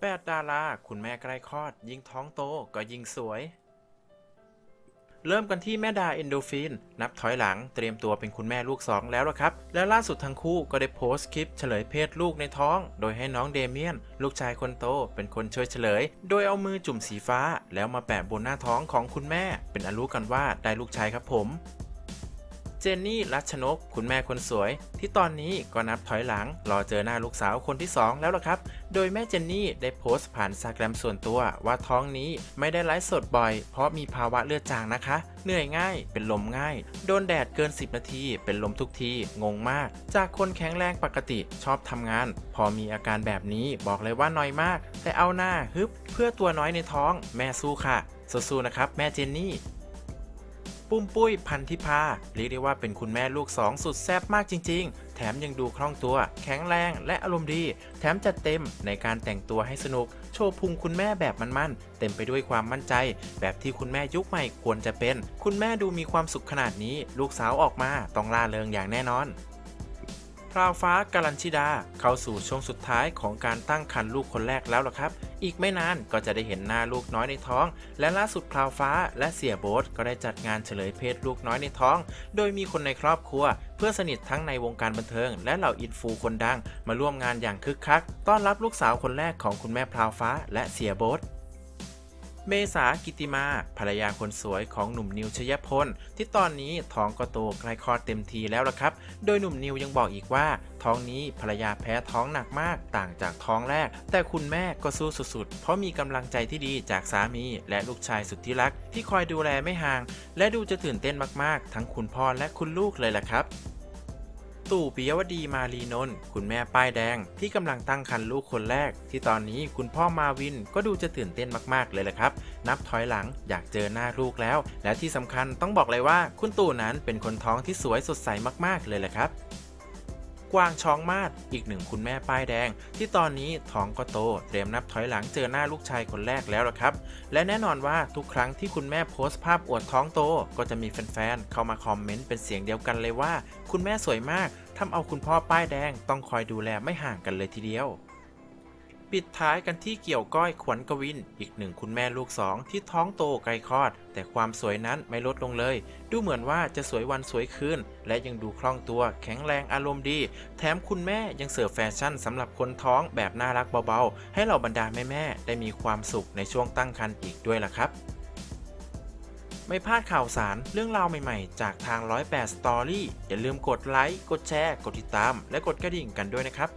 แปดดารา คุณแม่ใกล้คลอด ยิ่งท้องโตก็ยิ่งสวย เริ่มกันที่แม่ดาเอนโดฟิน นับถอยหลังเตรียมตัวเป็นคุณแม่ลูกสองแล้วละครับ และล่าสุดทั้งคู่ก็ได้โพสต์คลิปเฉลยเพศลูกในท้อง โดยให้น้องเดเมียน ลูกชายคนโตเป็นคนช่วยเฉลย โดยเอามือจุ่มสีฟ้า แล้วมาแปะบนหน้าท้องของคุณแม่ เป็นอรู้กันว่าได้ลูกชายครับผม เจนนี่รัชนก คุณแม่คนสวย ที่ตอนนี้ก็นับถอยหลัง รอเจอหน้าลูกสาวคนที่ 2 แล้วล่ะครับ โดยแม่เจนนี่ได้โพสต์ผ่านสาแกรมส่วนตัวว่าท้องนี้ไม่ได้ไลฟ์สดบ่อย เพราะมีภาวะเลือดจางนะคะ เหนื่อยง่าย เป็นลมง่าย โดนแดดเกิน 10 นาที เป็นลมทุกที งงมาก จากคนแข็งแรงปกติชอบทำงาน พอมีอาการแบบนี้บอกเลยว่าน้อยมาก แต่เอาหน้าฮึบเพื่อตัวน้อยในท้อง แม่สู้ค่ะสู้ๆนะครับแม่เจนนี่ ปุ้มปุ้ยพันธิพาเรียกได้ว่าเป็นคุณแม่ลูกสองสุดแซ่บมากจริง ๆ แถมยังดูคล่องตัว แข็งแรงและอารมณ์ดี แถมจัดเต็มในการแต่งตัวให้สนุก โชว์พุงคุณแม่แบบมันๆ เต็มไปด้วยความมั่นใจ แบบที่คุณแม่ยุคใหม่ควรจะเป็น คุณแม่ดูมีความสุขขนาดนี้ ลูกสาวออกมาต้องล่าเริงอย่างแน่นอน พราวฟ้ากัลัญชิดา เข้าสู่ช่วงสุดท้ายของการตั้งครรภ์ลูกคนแรกแล้วล่ะครับ อีกไม่นานก็จะได้เห็นหน้าลูกน้อยในท้อง และล่าสุดพราวฟ้าและเสียโบ๊ทก็ได้จัดงานเฉลยเพศลูกน้อยในท้อง โดยมีคนในครอบครัว เพื่อนสนิททั้งในวงการบันเทิง และเหล่าอินฟูคนดังมาร่วมงานอย่างคึกคัก ต้อนรับลูกสาวคนแรกของคุณแม่พราวฟ้าและเสียโบ๊ท เมษากิติมาภรรยาคนสวยของหนุ่มนิวชยพล ที่ตอนนี้ท้องก็โตใกล้คลอดเต็มทีแล้วละครับ โดยหนุ่มนิวยังบอกอีกว่า ท้องนี้ภรรยาแพ้ท้องหนักมากต่างจากท้องแรก แต่คุณแม่ก็สู้สุดๆ เพราะมีกำลังใจที่ดีจากสามี และลูกชายสุดที่รัก ที่คอยดูแลไม่ห่าง และดูจะตื่นเต้นมากๆ ทั้งคุณพ่อและคุณลูกเลยล่ะครับ ตู่ปิยวดีมารีนนท์คุณแม่ป้ายแดง ที่กำลังตั้งครรภ์ลูกคนแรก ที่ตอนนี้คุณพ่อมาวินก็ดูจะตื่นเต้นมากๆเลยแหละครับ นับถอยหลังอยากเจอหน้าลูกแล้ว และที่สำคัญต้องบอกเลยว่าคุณตู่นั้นเป็นคนท้องที่สวยสดใสมากๆเลยแหละครับ กวางช้องมาดอีกหนึ่งคุณแม่ป้ายแดง ที่ตอนนี้ท้องก็โต เตรียมนับถอยหลังเจอหน้าลูกชายคนแรกแล้วละครับ และแน่นอนว่าทุกครั้งที่คุณแม่โพสต์ภาพอวดท้องโต ก็จะมีแฟนๆเข้ามาคอมเมนต์เป็นเสียงเดียวกันเลยว่า คุณแม่สวยมากทำเอาคุณพ่อป้ายแดง ต้องคอยดูแลไม่ห่างกันเลยทีเดียว ปิดท้ายกันที่เกี่ยวก้อยขวัญกวิน อีกหนึ่งคุณแม่ลูกสองที่ท้องโตไกลคลอด แต่ความสวยนั้นไม่ลดลงเลย ดูเหมือนว่าจะสวยวันสวยคืนและยังดูคล่องตัวแข็งแรงอารมณ์ดี แถมคุณแม่ยังเสิร์ฟแฟชั่นสำหรับคนท้องแบบน่ารักเบาๆ ให้เหล่าบรรดาแม่ๆได้มีความสุขในช่วงตั้งครรภ์อีกด้วยล่ะครับไม่พลาดข่าวสารเรื่องราวใหม่ๆ จากทาง 108 Story อย่าลืมกดไลค์ กดแชร์ กดติดตาม และกดกระดิ่งกันด้วยนะครับ